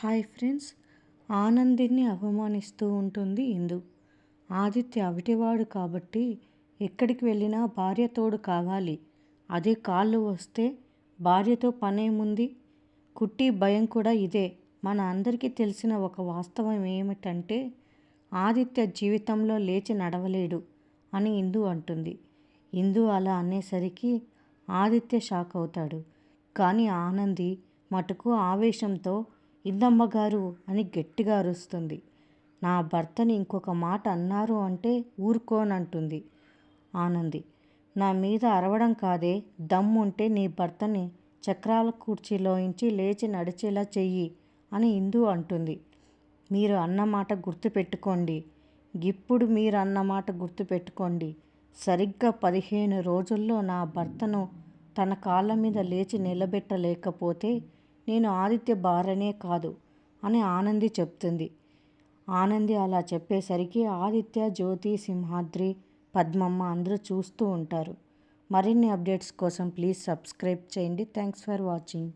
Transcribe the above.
Hi friends. ఆనందిని అవమానిస్తూ ఉంటుంది ఇందు. ఆదిత్య అవిటివాడు కాబట్టి ఎక్కడికి వెళ్ళినా భార్య తోడు కావాలి. అదే కాళ్ళు వస్తే భార్యతో పనేముంది కుట్టి భయం కూడా ఇదే. మన అందరికీ తెలిసిన ఒక వాస్తవం ఏమిటంటే ఆదిత్య జీవితంలో లేచి నడవలేడు అని ఇందు అంటుంది. ఇందు అలా అనేసరికి ఆదిత్య షాక్ అవుతాడు. కానీ ఆనంది మటుకు ఆవేశంతో ఇందమ్మగారు అని గట్టిగా అరుస్తుంది. నా భర్తని ఇంకొక మాట అన్నారు అంటే ఊరుకోనంటుంది ఆనంది. నా మీద అరవడం కాదే దమ్ముంటే నీ భర్తని చక్రాల కుర్చీలోంచి లేచి నడిచేలా చెయ్యి అని ఇందు అంటుంది. మీరు అన్నమాట గుర్తుపెట్టుకోండి. ఇప్పుడు మీరు అన్నమాట గుర్తుపెట్టుకోండి. సరిగ్గా పదిహేను రోజుల్లో నా భర్తను తన కాళ్ళ మీద లేచి నిలబెట్టలేకపోతే నేను ఆదిత్య భార్యనే కాదు అని ఆనంది చెప్తుంది. ఆనంది అలా చెప్పేసరికి ఆదిత్య జ్యోతి సింహాద్రి పద్మమ్మ అందరూ చూస్తూ ఉంటారు. మరిన్ని అప్డేట్స్ కోసం ప్లీజ్ సబ్స్క్రైబ్ చేయండి. Thanks for watching.